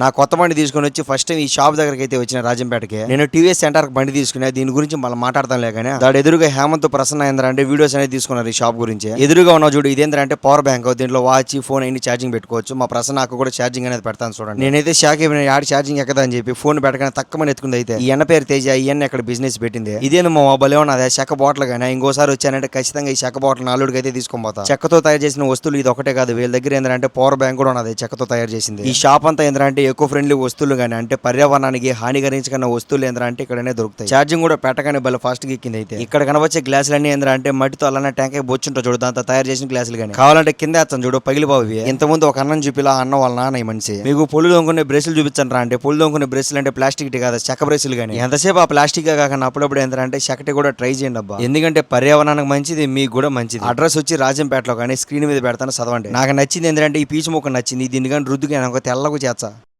నా కొత్త బండి తీసుకొని వచ్చి ఫస్ట్ టైం ఈ షాప్ దగ్గరికి అయితే వచ్చిన రాజంపేటకి. నేను టీవీఎస్ సెంటర్ బండి తీసుకున్నా దీని గురించి మళ్ళీ మాట్లాడతాం లేకనే దాని ఎదురుగా హేమంత్ ప్రసన్న ఏంద్ర అంటే వీడియోస్ అనేది తీసుకున్నారు ఈ షాప్ గురించి. ఎదురుగా ఉన్న చూడు ఇదేంద్ర అంటే పవర్ బ్యాంక్ దీంట్లో వాచ్ ఫోన్ అన్ని ఛార్జింగ్ పెట్టుకోవచ్చు. మా ప్రసన్న నాకు కూడా ఛార్జింగ్ అనేది పెడతాను చూడండి. నేనైతే షాక్ అయిపోయిన యాడ్ ఛార్జింగ్ ఎక్కదని చెప్పి ఫోన్ పెట్టగానే తక్కువ ఎత్తుకుంది అయితే. ఈ ఎన్న పేరు తేజ ఈ ఎన్న ఎక్కడ బిజినెస్ పెట్టింది. ఇదేను మా మొబైల్ ఉన్నది అదే చెక్క బాటిల్ కానీ ఇంకోసారి వచ్చానంటే ఖచ్చితంగా ఈ చెక్క బాటిల్ నాలుగుకి అయితే తీసుకొని పోతా. చెక్కతో తయారు చేసిన వస్తువులు ఇది ఒకటే కాదు. వీళ్ళ దగ్గర ఏంటంటే పవర్ బ్యాంక్ కూడా ఉన్నది చెక్కతో తయారు చేసింది. ఈ షాప్ అంతా ఏంటంటే ఎకో ఫ్రెండ్లీ వస్తువులు కానీ అంటే పర్యావరణానికి హానికరించకన్న వస్తువులు ఏంటంటే ఇక్కడనే దొరుకుతాయి. ఛార్జింగ్ కూడా పెట్టగానే బల ఫాస్ట్గా ఎక్కింది అయితే ఇక్కడ కనబచ్చే గ్లాసులు అన్ని ఏంటంటే మట్టితో అలానే ట్యాంక్ బొచ్చుంటో చూడు దాంతో తయారు చేసిన గ్లాసులు కానీ కావాలంటే కింద వేస్తాను చూడు పగిలిపోవి ఇంతకుముందు ఒక అన్నం చూపిలా అన్న వాళ్ళ నాన్న మనిషి. మీకు పొలు దొంగకునే బ్రష్లు చూపించండి రా అంటే పొలు దొంగకునే బ్రష్లు అంటే ప్లాస్టిక్ కాదు చెక్క బ్రష్లు కానీ ఎంతసేపు ఆ ప్లాస్టిక్ కాకుండా అప్పుడప్పుడు ఏంటంటే చెక్కటి కూడా ట్రై చేయండి అబ్బా. ఎందుకంటే పర్యావరణానికి మంచిది మీకు కూడా మంచిది. అడ్రస్ వచ్చి రాజంపేటలో కానీ స్క్రీన్ మీద పెడతాను చదవండి. నాకు నచ్చింది ఏంటంటే ఈ పీచు మొక్క నచ్చింది దీన్ని కానీ రుద్దుగా తెల్లకు చేస్తా.